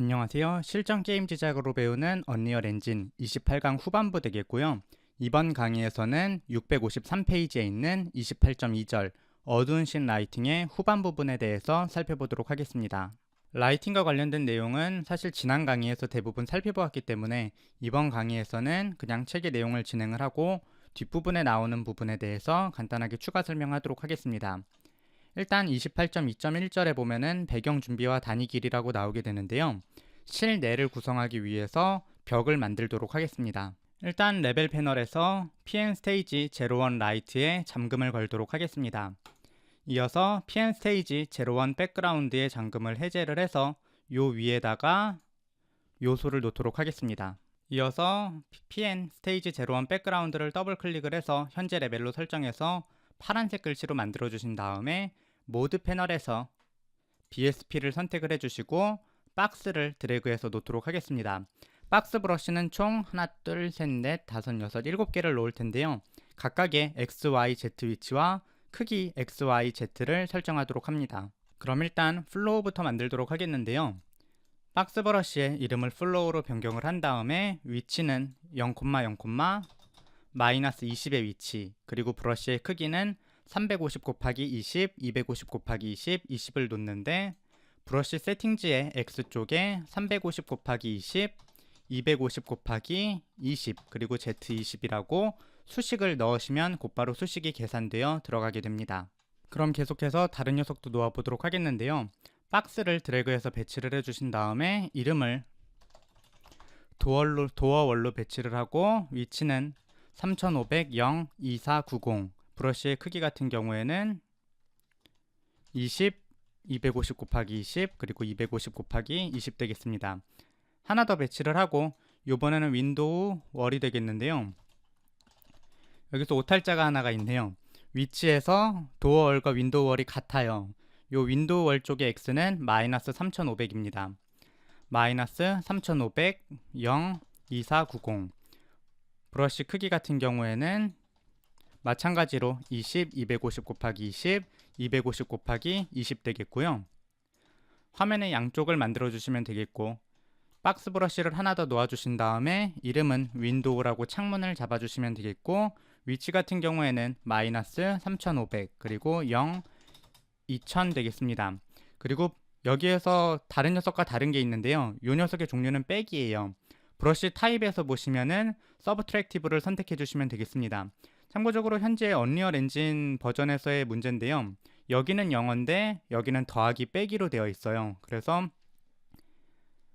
안녕하세요. 실전 게임 제작으로 배우는 언리얼 엔진 28강 후반부 되겠고요. 이번 강의에서는 653페이지에 있는 28.2절 어두운 신 라이팅의 후반 부분에 대해서 살펴보도록 하겠습니다. 라이팅과 관련된 내용은 사실 지난 강의에서 대부분 살펴보았기 때문에 이번 강의에서는 그냥 책의 내용을 진행을 하고 뒷부분에 나오는 부분에 대해서 간단하게 추가 설명하도록 하겠습니다. 일단 28.2.1절에 보면은 배경 준비와 단위 길이라고 나오게 되는데요. 실내를 구성하기 위해서 벽을 만들도록 하겠습니다. 일단 레벨 패널에서 PN 스테이지 01 라이트에 잠금을 걸도록 하겠습니다. 이어서 PN 스테이지 01 백그라운드의 잠금을 해제를 해서 요 위에다가 요소를 놓도록 하겠습니다. 이어서 PN 스테이지 01 백그라운드를 더블 클릭을 해서 현재 레벨로 설정해서 파란색 글씨로 만들어 주신 다음에 모드 패널에서 BSP를 선택을 해주시고 박스를 드래그해서 놓도록 하겠습니다. 박스 브러쉬는 총 하나, 둘, 셋, 넷, 다섯, 여섯, 일곱 개를 놓을 텐데요. 각각의 X, Y, Z 위치와 크기 X, Y, Z를 설정하도록 합니다. 그럼 일단 플로우부터 만들도록 하겠는데요. 박스 브러쉬의 이름을 플로우로 변경을 한 다음에 위치는 0,0, 마이너스 20의 위치 그리고 브러쉬의 크기는 350 곱하기 20, 250 곱하기 20, 20을 놓는데 브러쉬 세팅지의 X쪽에 350 곱하기 20, 250 곱하기 20 그리고 Z20이라고 수식을 넣으시면 곧바로 수식이 계산되어 들어가게 됩니다. 그럼 계속해서 다른 녀석도 놓아보도록 하겠는데요. 박스를 드래그해서 배치를 해주신 다음에 이름을 도어월로 배치를 하고 위치는 3500 0 2490 브러쉬의 크기 같은 경우에는 20, 250 곱하기 20 그리고 250 곱하기 20 되겠습니다. 하나 더 배치를 하고 이번에는 윈도우 월이 되겠는데요. 여기서 오탈자가 하나가 있네요. 위치에서 도어 월과 윈도우 월이 같아요. 요 윈도우 월 쪽의 x는 마이너스 3500입니다. 마이너스 3500 0 2490 브러쉬 크기 같은 경우에는 마찬가지로 20, 250 곱하기 20, 250 곱하기 20 되겠고요. 화면의 양쪽을 만들어 주시면 되겠고 박스 브러쉬를 하나 더 놓아 주신 다음에 이름은 윈도우라고 창문을 잡아 주시면 되겠고 위치 같은 경우에는 마이너스 3500 그리고 0 2000 되겠습니다. 그리고 여기에서 다른 녀석과 다른 게 있는데요. 이 녀석의 종류는 백이에요. 브러쉬 타입에서 보시면은 서브트랙티브를 선택해 주시면 되겠습니다. 참고적으로 현재 언리얼 엔진 버전에서의 문제인데요. 여기는 영어인데 여기는 더하기 빼기로 되어 있어요. 그래서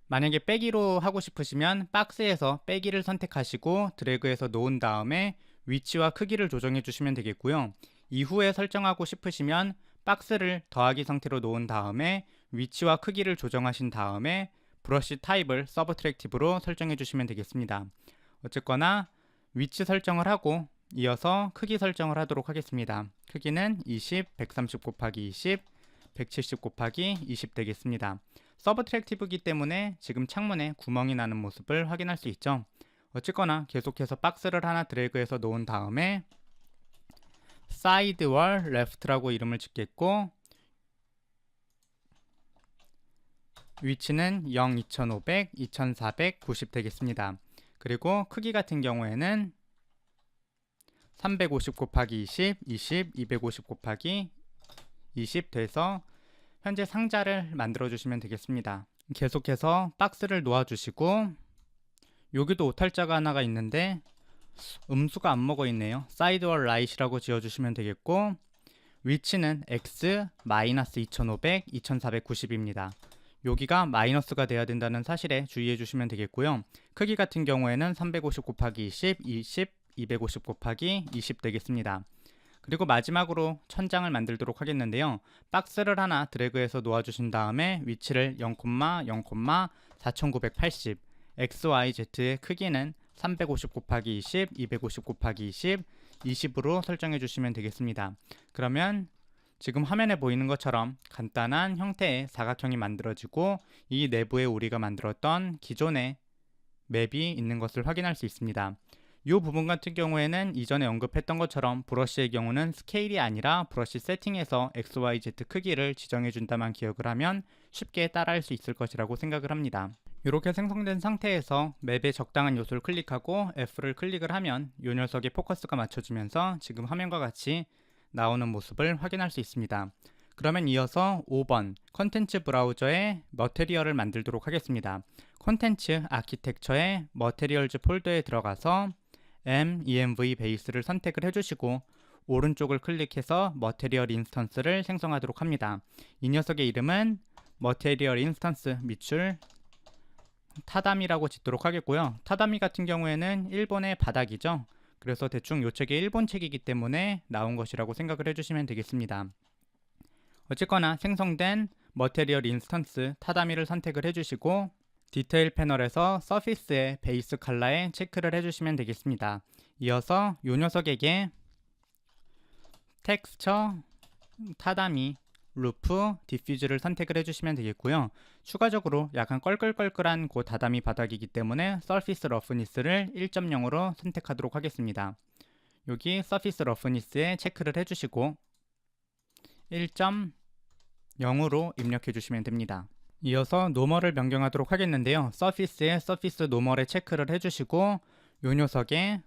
만약에 빼기로 하고 싶으시면 박스에서 빼기를 선택하시고 드래그해서 놓은 다음에 위치와 크기를 조정해 주시면 되겠고요. 이후에 설정하고 싶으시면 박스를 더하기 상태로 놓은 다음에 위치와 크기를 조정하신 다음에 브러쉬 타입을 서브 트랙티브로 설정해 주시면 되겠습니다. 어쨌거나 위치 설정을 하고 이어서 크기 설정을 하도록 하겠습니다. 크기는 20, 130 곱하기 20, 170 곱하기 20 되겠습니다. 서브 트랙티브기 때문에 지금 창문에 구멍이 나는 모습을 확인할 수 있죠. 어쨌거나 계속해서 박스를 하나 드래그해서 놓은 다음에 사이드 월 레프트라고 이름을 짓겠고 위치는 0, 2500, 2490 되겠습니다. 그리고 크기 같은 경우에는 350 곱하기 20, 20, 250 곱하기 20 돼서 현재 상자를 만들어 주시면 되겠습니다. 계속해서 박스를 놓아 주시고 여기도 오탈자가 하나가 있는데 음수가 안 먹어 있네요. 사이드월 라이트라고 지어 주시면 되겠고 위치는 x 2500, 2490입니다. 여기가 마이너스가 돼야 된다는 사실에 주의해 주시면 되겠고요. 크기 같은 경우에는 350 곱하기 20, 20, 250 곱하기 20 되겠습니다. 그리고 마지막으로 천장을 만들도록 하겠는데요. 박스를 하나 드래그해서 놓아주신 다음에 위치를 0, 0, 4980 XYZ의 크기는 350 곱하기 20, 250 곱하기 20, 20으로 설정해 주시면 되겠습니다. 그러면 지금 화면에 보이는 것처럼 간단한 형태의 사각형이 만들어지고 이 내부에 우리가 만들었던 기존의 맵이 있는 것을 확인할 수 있습니다. 이 부분 같은 경우에는 이전에 언급했던 것처럼 브러쉬의 경우는 스케일이 아니라 브러쉬 세팅에서 XYZ 크기를 지정해 준다만 기억을 하면 쉽게 따라할 수 있을 것이라고 생각을 합니다. 이렇게 생성된 상태에서 맵에 적당한 요소를 클릭하고 F를 클릭을 하면 이 녀석의 포커스가 맞춰지면서 지금 화면과 같이 나오는 모습을 확인할 수 있습니다. 그러면 이어서 5번 컨텐츠 브라우저에 머테리얼을 만들도록 하겠습니다. 컨텐츠 아키텍처의 머테리얼즈 폴더에 들어가서 M, env 베이스를 선택을 해주시고 오른쪽을 클릭해서 머테리얼 인스턴스를 생성하도록 합니다. 이 녀석의 이름은 머테리얼 인스턴스 밑줄 타다미라고 짓도록 하겠고요. 타다미 같은 경우에는 일본의 바닥이죠. 그래서 대충 요 책이 일본 책이기 때문에 나온 것이라고 생각을 해주시면 되겠습니다. 어쨌거나 생성된 머테리얼 인스턴스 타다미를 선택을 해주시고 디테일 패널에서 서피스의 베이스 컬러에 체크를 해주시면 되겠습니다. 이어서 이 녀석에게 텍스처 타다미 루프, 디퓨즈를 선택을 해주시면 되겠고요. 추가적으로 약간 껄끌껄끌한 고 다다미 바닥이기 때문에 서피스 러프니스를 1.0으로 선택하도록 하겠습니다. 여기 서피스 러프니스에 체크를 해주시고 1.0으로 입력해 주시면 됩니다. 이어서 노멀을 변경하도록 하겠는데요. 서피스에 서피스 노멀에 체크를 해주시고 요 녀석에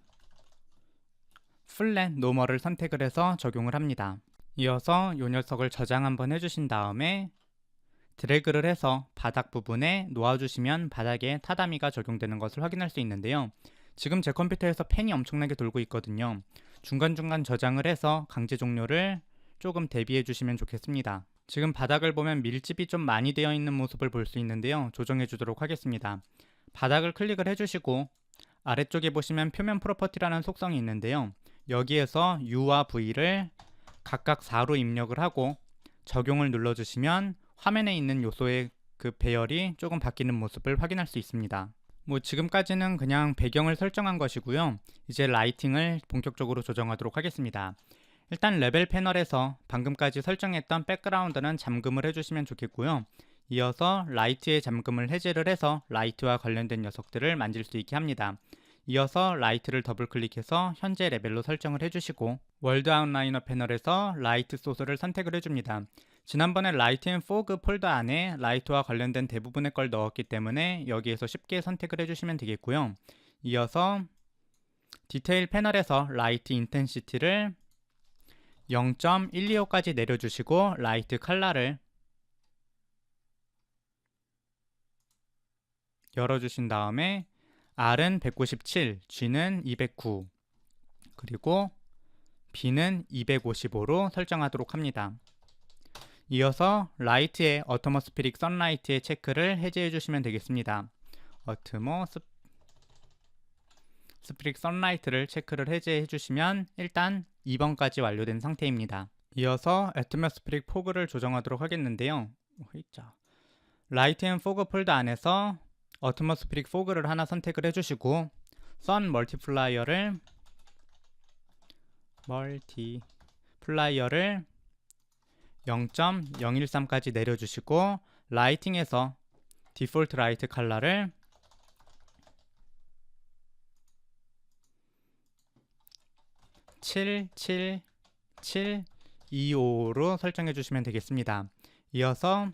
플랫 노멀을 선택을 해서 적용을 합니다. 이어서 요 녀석을 저장 한번 해주신 다음에 드래그를 해서 바닥 부분에 놓아주시면 바닥에 타다미가 적용되는 것을 확인할 수 있는데요. 지금 제 컴퓨터에서 펜이 엄청나게 돌고 있거든요. 중간중간 저장을 해서 강제 종료를 조금 대비해 주시면 좋겠습니다. 지금 바닥을 보면 밀집이 좀 많이 되어 있는 모습을 볼 수 있는데요. 조정해 주도록 하겠습니다. 바닥을 클릭을 해주시고 아래쪽에 보시면 표면 프로퍼티라는 속성이 있는데요. 여기에서 U와 V를 각각 4로 입력을 하고 적용을 눌러주시면 화면에 있는 요소의 그 배열이 조금 바뀌는 모습을 확인할 수 있습니다. 뭐 지금까지는 그냥 배경을 설정한 것이고요. 이제 라이팅을 본격적으로 조정하도록 하겠습니다. 일단 레벨 패널에서 방금까지 설정했던 백그라운드는 잠금을 해주시면 좋겠고요. 이어서 라이트의 잠금을 해제를 해서 라이트와 관련된 녀석들을 만질 수 있게 합니다. 이어서 라이트를 더블 클릭해서 현재 레벨로 설정을 해주시고 월드 아웃라이너 패널에서 라이트 소스를 선택을 해줍니다. 지난번에 라이트 앤 포그 폴더 안에 라이트와 관련된 대부분의 걸 넣었기 때문에 여기에서 쉽게 선택을 해주시면 되겠고요. 이어서 디테일 패널에서 라이트 인텐시티를 0.125까지 내려주시고 라이트 칼라를 열어주신 다음에 R은 197, G는 209, 그리고 B는 255로 설정하도록 합니다. 이어서 라이트의 어트모스피릭 선라이트의 체크를 해제해 주시면 되겠습니다. 어트모 스피릭 선라이트를 체크를 해제해 주시면 일단 2번까지 완료된 상태입니다. 이어서 애트모스피릭 포그를 조정하도록 하겠는데요. 라이트 앤 포그 폴더 안에서 어트모스피릭 포그를 하나 선택을 해주시고 선 멀티플라이어를 멀티플라이어를 0.013까지 내려주시고 라이팅에서 디폴트 라이트 컬러를 77725로 설정해 주시면 되겠습니다. 이어서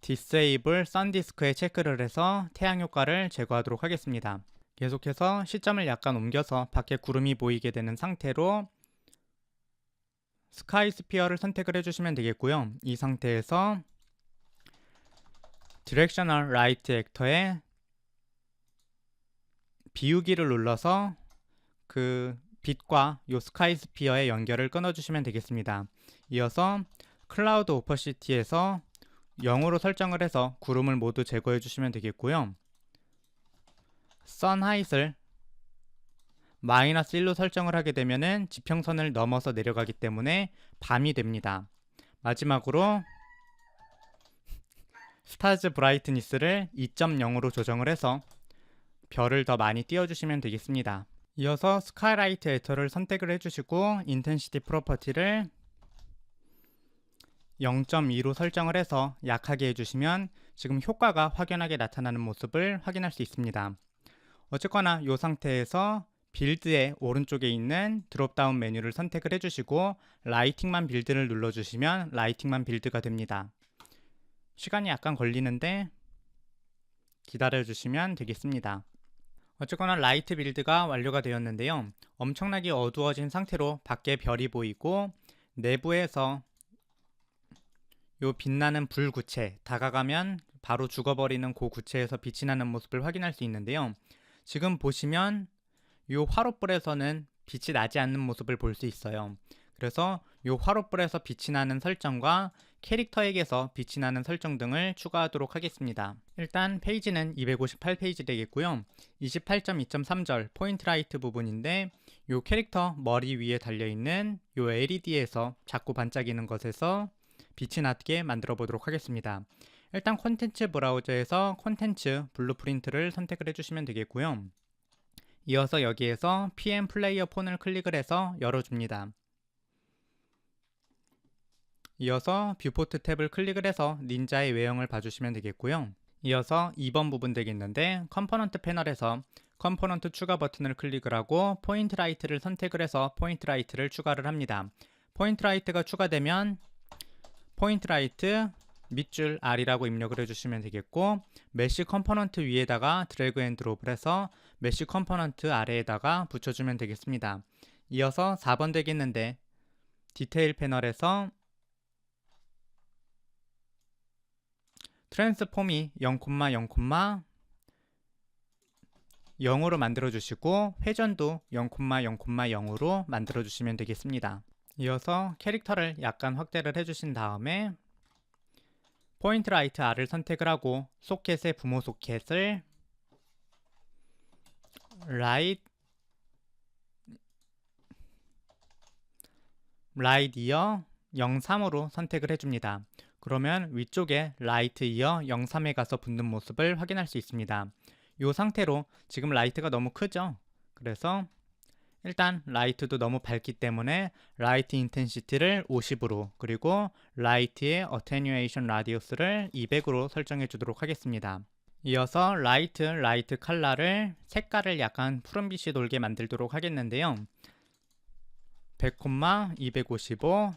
Disable SunDisk에 체크를 해서 태양 효과를 제거하도록 하겠습니다. 계속해서 시점을 약간 옮겨서 밖에 구름이 보이게 되는 상태로 스카이 스피어를 선택을 해주시면 되겠고요. 이 상태에서 디렉셔널 라이트 액터에 비우기를 눌러서 그 빛과 요 스카이 스피어의 연결을 끊어주시면 되겠습니다. 이어서 클라우드 오퍼시티에서 0으로 설정을 해서 구름을 모두 제거해 주시면 되겠고요. 선하잇을 마이너스 1로 설정을 하게 되면 지평선을 넘어서 내려가기 때문에 밤이 됩니다. 마지막으로 스타즈 브라이트니스를 2.0으로 조정을 해서 별을 더 많이 띄워주시면 되겠습니다. 이어서 스카이라이트 에터를 선택을 해주시고 인텐시티 프로퍼티를 0.2로 설정을 해서 약하게 해주시면 지금 효과가 확연하게 나타나는 모습을 확인할 수 있습니다. 어쨌거나 이 상태에서 빌드의 오른쪽에 있는 드롭다운 메뉴를 선택을 해주시고 라이팅만 빌드를 눌러주시면 라이팅만 빌드가 됩니다. 시간이 약간 걸리는데 기다려주시면 되겠습니다. 어쨌거나 라이트 빌드가 완료가 되었는데요. 엄청나게 어두워진 상태로 밖에 별이 보이고 내부에서 요 빛나는 불 구체 다가가면 바로 죽어버리는 그 구체에서 빛이 나는 모습을 확인할 수 있는데요. 지금 보시면 요 화롯불에서는 빛이 나지 않는 모습을 볼 수 있어요. 그래서 요 화롯불에서 빛이 나는 설정과 캐릭터에게서 빛이 나는 설정 등을 추가하도록 하겠습니다. 일단 페이지는 258페이지 되겠고요. 28.2.3절 포인트 라이트 부분인데 요 캐릭터 머리 위에 달려있는 요 LED에서 자꾸 반짝이는 것에서 빛이 나게 만들어 보도록 하겠습니다. 일단 콘텐츠 브라우저에서 콘텐츠 블루프린트를 선택을 해주시면 되겠고요. 이어서 여기에서 PM 플레이어 폰을 클릭을 해서 열어줍니다. 이어서 뷰포트 탭을 클릭을 해서 닌자의 외형을 봐주시면 되겠고요. 이어서 2번 부분 되겠는데 컴포넌트 패널에서 컴포넌트 추가 버튼을 클릭을 하고 포인트 라이트를 선택을 해서 포인트 라이트를 추가를 합니다. 포인트 라이트가 추가되면 포인트 라이트 밑줄 R이라고 입력을 해주시면 되겠고 메쉬 컴포넌트 위에다가 드래그 앤 드롭을 해서 메쉬 컴포넌트 아래에다가 붙여주면 되겠습니다. 이어서 4번 되겠는데 디테일 패널에서 트랜스폼이 0,0, 0으로 만들어 주시고 회전도 0,0,0으로 만들어 주시면 되겠습니다. 이어서 캐릭터를 약간 확대를 해주신 다음에 포인트 라이트 R을 선택을 하고 소켓의 부모 소켓을 라이트 라이트 이어 03으로 선택을 해줍니다. 그러면 위쪽에 라이트 이어 03에 가서 붙는 모습을 확인할 수 있습니다. 이 상태로 지금 라이트가 너무 크죠? 그래서 일단 라이트도 너무 밝기 때문에 라이트 인텐시티를 50으로 그리고 라이트의 어테뉴에이션 라디우스를 200으로 설정해 주도록 하겠습니다. 이어서 라이트, 라이트 칼라를 색깔을 약간 푸른빛이 돌게 만들도록 하겠는데요. 100, 255,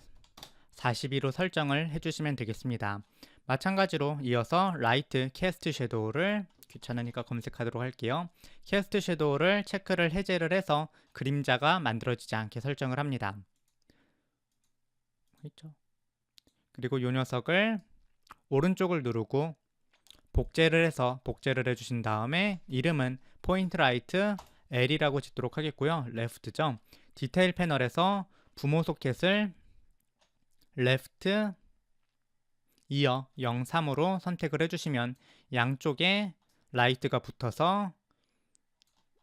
42로 설정을 해주시면 되겠습니다. 마찬가지로 이어서 라이트 캐스트 섀도우를 귀찮으니까 검색하도록 할게요. 캐스트 섀도우를 체크를 해제를 해서 그림자가 만들어지지 않게 설정을 합니다. 있죠? 그리고 이 녀석을 오른쪽을 누르고 복제를 해서 복제를 해주신 다음에 이름은 포인트 라이트 L이라고 짓도록 하겠고요. 레프트죠. 디테일 패널에서 부모 소켓을 레프트 이어 03으로 선택을 해주시면 양쪽에 라이트가 붙어서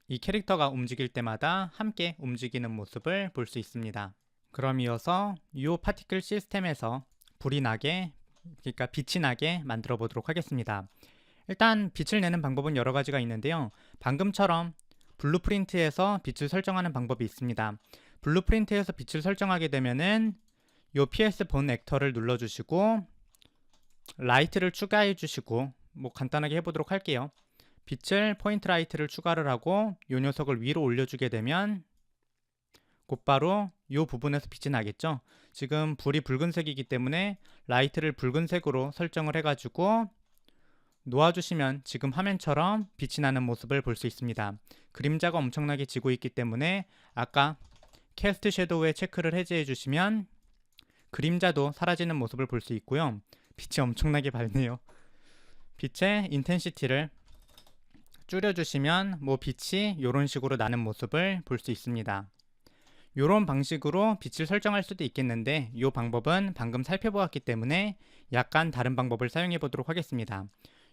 이 캐릭터가 움직일 때마다 함께 움직이는 모습을 볼 수 있습니다. 그럼 이어서 이 파티클 시스템에서 불이 나게 그러니까 빛이 나게 만들어 보도록 하겠습니다. 일단 빛을 내는 방법은 여러 가지가 있는데요. 방금처럼 블루프린트에서 빛을 설정하는 방법이 있습니다. 블루프린트에서 빛을 설정하게 되면은 이 PS 본 액터를 눌러주시고 라이트를 추가해 주시고 뭐 간단하게 해보도록 할게요. 빛을 포인트 라이트를 추가를 하고 이 녀석을 위로 올려주게 되면 곧바로 이 부분에서 빛이 나겠죠. 지금 불이 붉은색이기 때문에 라이트를 붉은색으로 설정을 해가지고 놓아주시면 지금 화면처럼 빛이 나는 모습을 볼 수 있습니다. 그림자가 엄청나게 지고 있기 때문에 아까 캐스트 섀도우에 체크를 해제해 주시면 그림자도 사라지는 모습을 볼 수 있고요. 빛이 엄청나게 밝네요. 빛의 인텐시티를 줄여주시면 뭐 빛이 이런 식으로 나는 모습을 볼 수 있습니다. 이런 방식으로 빛을 설정할 수도 있겠는데 이 방법은 방금 살펴보았기 때문에 약간 다른 방법을 사용해 보도록 하겠습니다.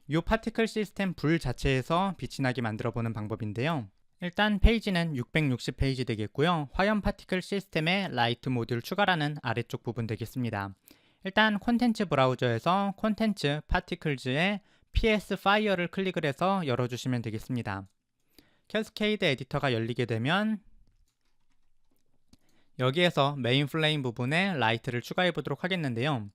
이 파티클 시스템 불 자체에서 빛이 나게 만들어 보는 방법인데요. 일단 페이지는 660페이지 되겠고요. 화염 파티클 시스템의 라이트 모듈 추가라는 아래쪽 부분 되겠습니다. 일단 콘텐츠 브라우저에서 콘텐츠 파티클즈의 PS 파이어를 클릭을 해서 열어주시면 되겠습니다. 캐스케이드 에디터가 열리게 되면 여기에서 메인 플레임 부분에 라이트를 추가해 보도록 하겠는데요.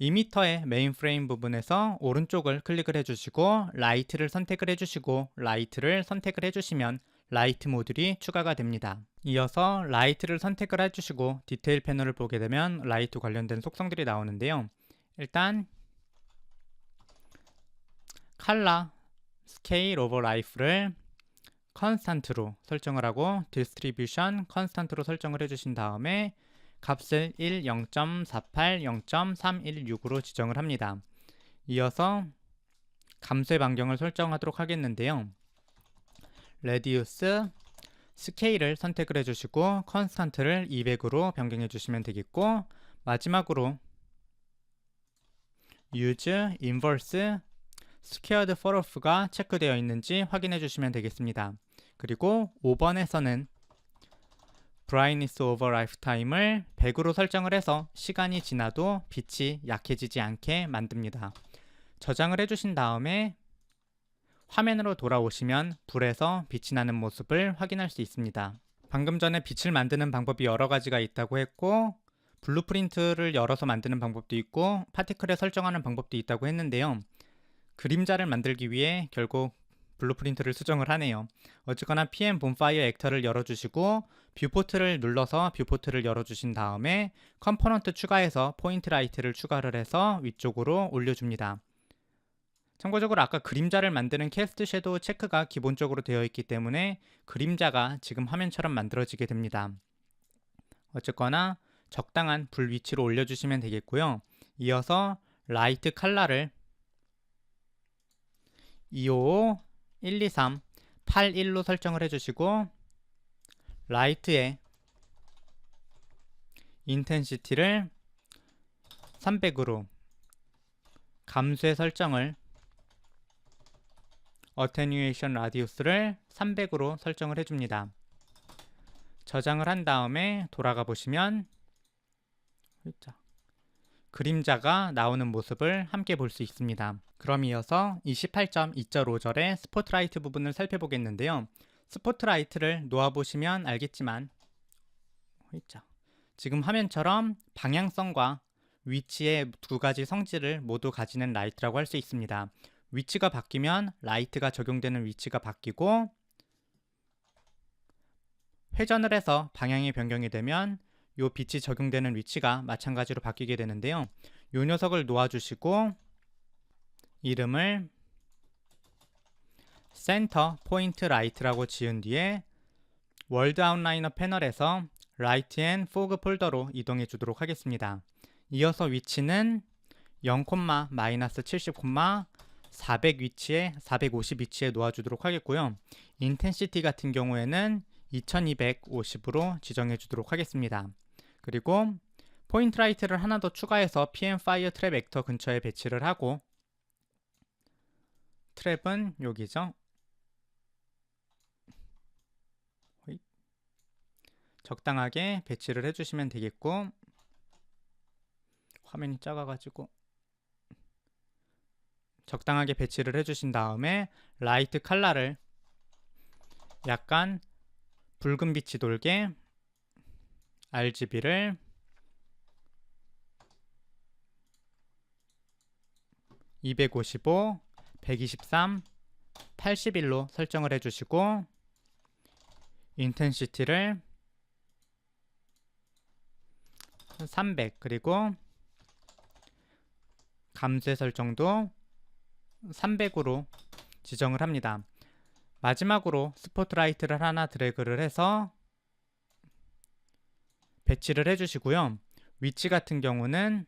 2m의 메인 프레임 부분에서 오른쪽을 클릭을 해주시고 라이트를 선택을 해주시고 라이트를 선택을 해주시면 라이트 모듈이 추가가 됩니다. 이어서 라이트를 선택을 해주시고 디테일 패널을 보게 되면 라이트 관련된 속성들이 나오는데요. 일단 칼라 스케일 오버 라이프를 컨스탄트로 설정을 하고 디스트리뷰션 컨스탄트로 설정을 해주신 다음에 값을 1, 0.48, 0.316으로 지정을 합니다. 이어서 감쇄 반경을 설정하도록 하겠는데요. 레디우스 스케일을 선택을 해주시고 컨스탄트를 200으로 변경해 주시면 되겠고 마지막으로 use inverse for off가 체크되어 있는지 확인해 주시면 되겠습니다. 그리고 5번에서는 brightness over lifetime을 100으로 설정을 해서 시간이 지나도 빛이 약해지지 않게 만듭니다. 저장을 해주신 다음에 화면으로 돌아오시면 불에서 빛이 나는 모습을 확인할 수 있습니다. 방금 전에 빛을 만드는 방법이 여러 가지가 있다고 했고 블루프린트를 열어서 만드는 방법도 있고 파티클에 설정하는 방법도 있다고 했는데요. 그림자를 만들기 위해 결국 블루프린트를 수정을 하네요. 어쨌거나 PM 본파이어 액터를 열어주시고 뷰포트를 눌러서 뷰포트를 열어주신 다음에 컴포넌트 추가해서 포인트 라이트를 추가를 해서 위쪽으로 올려줍니다. 참고적으로 아까 그림자를 만드는 캐스트 섀도우 체크가 기본적으로 되어 있기 때문에 그림자가 지금 화면처럼 만들어지게 됩니다. 어쨌거나 적당한 불 위치로 올려주시면 되겠고요. 이어서 라이트 칼라를 255, 123, 81로 설정을 해주시고 라이트의 인텐시티를 300으로 감쇄 설정을 어테뉴에이션 라디우스를 300으로 설정을 해줍니다. 저장을 한 다음에 돌아가 보시면 그림자가 나오는 모습을 함께 볼 수 있습니다. 그럼 이어서 28.2.5절의 스포트라이트 부분을 살펴보겠는데요. 스포트라이트를 놓아보시면 알겠지만 지금 화면처럼 방향성과 위치의 두 가지 성질을 모두 가지는 라이트라고 할 수 있습니다. 위치가 바뀌면 라이트가 적용되는 위치가 바뀌고 회전을 해서 방향이 변경이 되면 이 빛이 적용되는 위치가 마찬가지로 바뀌게 되는데요. 이 녀석을 놓아주시고 이름을 센터 포인트 라이트라고 지은 뒤에 월드 아웃라이너 패널에서 라이트 앤 포그 폴더로 이동해 주도록 하겠습니다. 이어서 위치는 0, 마이너스 70, 400 위치에 450 위치에 놓아주도록 하겠고요. 인텐시티 같은 경우에는 2250으로 지정해 주도록 하겠습니다. 그리고 포인트 라이트를 하나 더 추가해서 PM 파이어 트랩 액터 근처에 배치를 하고 트랩은 여기죠. 적당하게 배치를 해주시면 되겠고 화면이 작아가지고 적당하게 배치를 해주신 다음에 라이트 칼라를 약간 붉은 빛이 돌게 RGB를 255, 123, 81로 설정을 해주시고 인텐시티를 300 그리고 감쇄 설정도 300으로 지정을 합니다. 마지막으로 스포트라이트를 하나 드래그를 해서 배치를 해주시고요. 위치 같은 경우는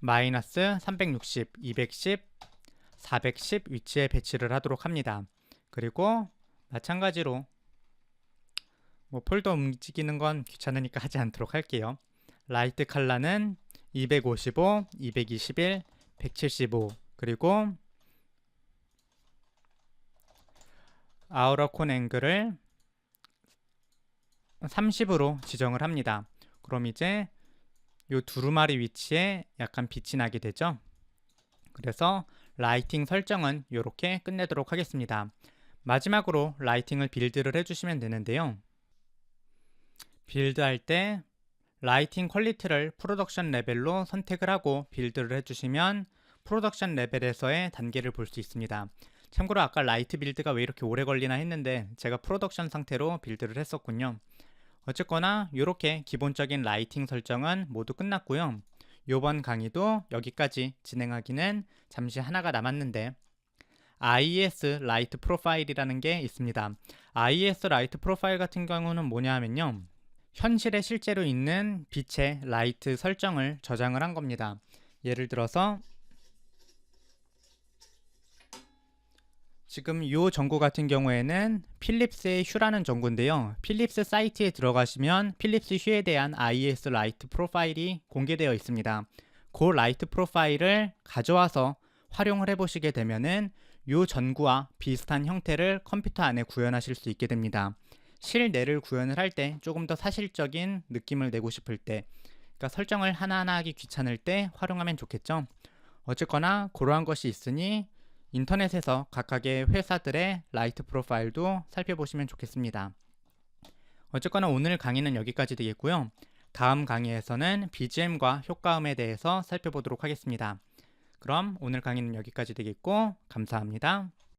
마이너스 360, 210, 410 위치에 배치를 하도록 합니다. 그리고 마찬가지로 뭐 폴더 움직이는 건 귀찮으니까 하지 않도록 할게요. 라이트 칼라는 255, 221, 175 그리고 아우러 콘 앵글을 30으로 지정을 합니다. 그럼 이제 이 두루마리 위치에 약간 빛이 나게 되죠. 그래서 라이팅 설정은 이렇게 끝내도록 하겠습니다. 마지막으로 라이팅을 빌드를 해주시면 되는데요. 빌드할 때 라이팅 퀄리티를 프로덕션 레벨로 선택을 하고 빌드를 해주시면 프로덕션 레벨에서의 단계를 볼 수 있습니다. 참고로 아까 라이트 빌드가 왜 이렇게 오래 걸리나 했는데 제가 프로덕션 상태로 빌드를 했었군요. 어쨌거나 이렇게 기본적인 라이팅 설정은 모두 끝났고요. 이번 강의도 여기까지 진행하기는 잠시 하나가 남았는데 IES 라이트 프로파일이라는 게 있습니다. IES 라이트 프로파일 같은 경우는 뭐냐 하면요. 현실에 실제로 있는 빛의 라이트 설정을 저장을 한 겁니다. 예를 들어서 지금 이 전구 같은 경우에는 필립스의 휴라는 전구인데요. 필립스 사이트에 들어가시면 필립스 휴에 대한 IES 라이트 프로파일이 공개되어 있습니다. 그 라이트 프로파일을 가져와서 활용을 해보시게 되면은 이 전구와 비슷한 형태를 컴퓨터 안에 구현하실 수 있게 됩니다. 실내를 구현을 할 때 조금 더 사실적인 느낌을 내고 싶을 때, 그러니까 설정을 하나하나 하기 귀찮을 때 활용하면 좋겠죠. 어쨌거나 그러한 것이 있으니 인터넷에서 각각의 회사들의 라이트 프로파일도 살펴보시면 좋겠습니다. 어쨌거나 오늘 강의는 여기까지 되겠고요. 다음 강의에서는 BGM과 효과음에 대해서 살펴보도록 하겠습니다. 그럼 오늘 강의는 여기까지 되겠고 감사합니다.